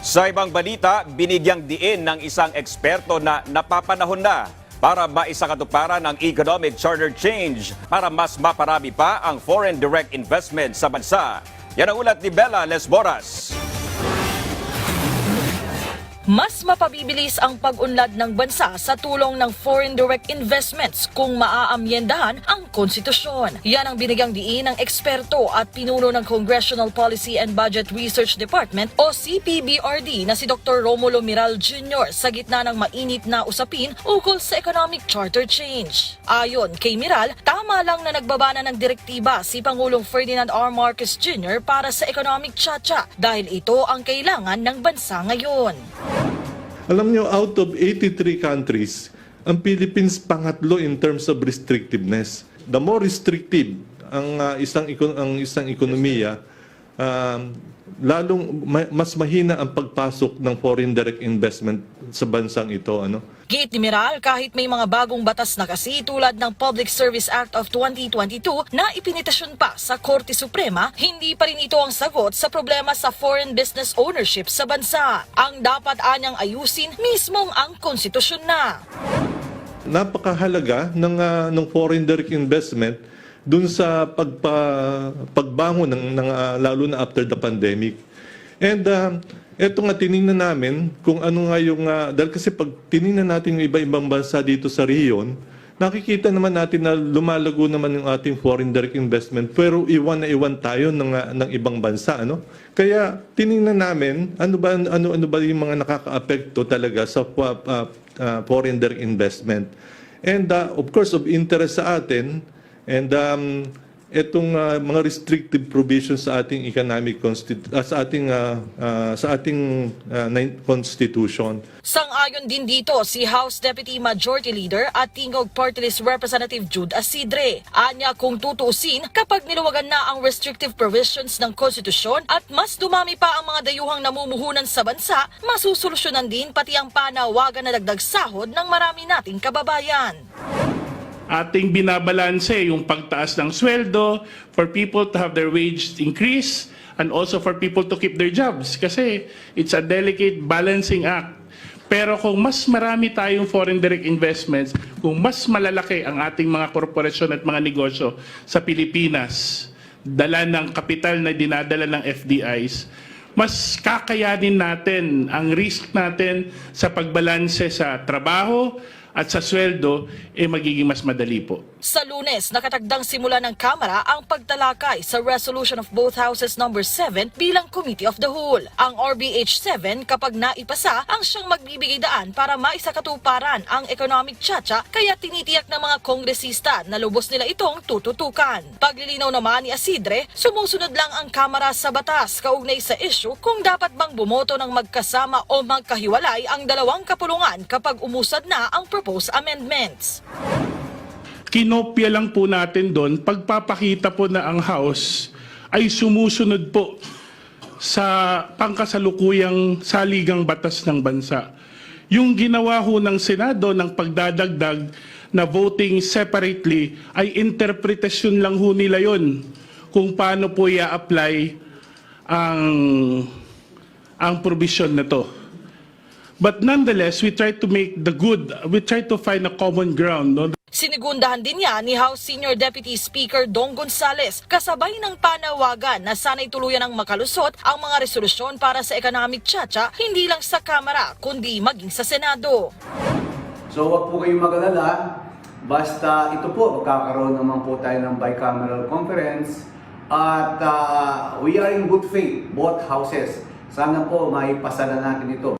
Sa ibang balita, binigyang diin ng isang eksperto na napapanahon na para maisakatuparan ang economic charter change para mas maparami pa ang foreign direct investment sa bansa. Yan ang ulat ni Bella Lesboras. Mas mapabibilis ang pag-unlad ng bansa sa tulong ng foreign direct investments kung maaamyendahan ang konstitusyon. Yan ang binigyang diin ng eksperto at pinuno ng Congressional Policy and Budget Research Department o CPBRD na si Dr. Romulo Miral Jr. sa gitna ng mainit na usapin ukol sa economic charter change. Ayon kay Miral, tama lang na nagbaba na ng direktiba si Pangulong Ferdinand R. Marcos Jr. para sa economic chacha dahil ito ang kailangan ng bansa ngayon. Alam nyo, out of 83 countries, ang Philippines pangatlo in terms of restrictiveness. The more restrictive ang uh, isang ang isang ekonomiya, um, lalong ma- mas mahina ang pagpasok ng foreign direct investment sa bansang ito, ano? Giit ni Miral kahit may mga bagong batas na kasi tulad ng Public Service Act of 2022 na ipinitasyon pa sa Korte Suprema, hindi pa rin ito ang sagot sa problema sa foreign business ownership sa bansa. Ang dapat anyang ayusin mismong ang konstitusyon na. napakahalaga ng ah, ng foreign direct investment dun sa pagpa, pagbangon ng, ng ah, lalo na after the pandemic. And uh, eto nga tiningnan namin kung ano nga yung ah, dahil kasi pag tiningnan natin yung iba-ibang bansa dito sa region, nakikita naman natin na lumalago naman yung ating foreign direct investment pero iwan na iwan tayo ng ah, ng ibang bansa ano. Kaya tiningnan namin ano ba ano ano ba yung mga nakakaapekto talaga sa ah, uh, foreign direct investment. And uh, of course, of interest sa atin, and um, itong uh, mga restrictive provisions sa ating economic constitu- uh, sa ating uh, uh, sa ating uh, constitution. Sang-ayon din dito si House Deputy Majority Leader at Tingog Party List Representative Jude Asidre. Anya kung tutuusin kapag niluwagan na ang restrictive provisions ng konstitusyon at mas dumami pa ang mga dayuhang namumuhunan sa bansa, masusolusyonan din pati ang panawagan na dagdag sahod ng marami nating kababayan. Ating binabalanse yung pagtaas ng sweldo for people to have their wage increase and also for people to keep their jobs kasi it's a delicate balancing act. Pero kung mas marami tayong foreign direct investments, kung mas malalaki ang ating mga korporasyon at mga negosyo sa Pilipinas, dala ng kapital na dinadala ng FDIs, mas kakayanin natin ang risk natin sa pagbalanse sa trabaho at sa sweldo, eh magiging mas madali po. Sa lunes, nakatagdang simula ng Kamara ang pagtalakay sa Resolution of both Houses number 7 bilang Committee of the Whole. Ang RBH 7 kapag naipasa ang siyang magbibigay daan para maisakatuparan ang economic chacha kaya tinitiyak ng mga kongresista na lubos nila itong tututukan. Paglilinaw naman ni Asidre, sumusunod lang ang Kamara sa batas kaugnay sa issue kung dapat bang bumoto ng magkasama o magkahiwalay ang dalawang kapulungan kapag umusad na ang proposed amendments. Kinopya lang po natin doon, pagpapakita po na ang House ay sumusunod po sa pangkasalukuyang saligang batas ng bansa. Yung ginawa ho ng Senado ng pagdadagdag na voting separately ay interpretasyon lang ho nila yon kung paano po i-apply ang ang provision na to. But nonetheless, we try to make the good, we try to find a common ground. No? Sinigundahan din niya ni House Senior Deputy Speaker Dong Gonzales kasabay ng panawagan na sana'y tuluyan ng makalusot ang mga resolusyon para sa economic chacha hindi lang sa Kamara kundi maging sa Senado. So wag po kayong mag-alala. Basta ito po, magkakaroon naman po tayo ng bicameral conference. At ah, we are in good faith, both houses. Sana po maipasa na natin ito.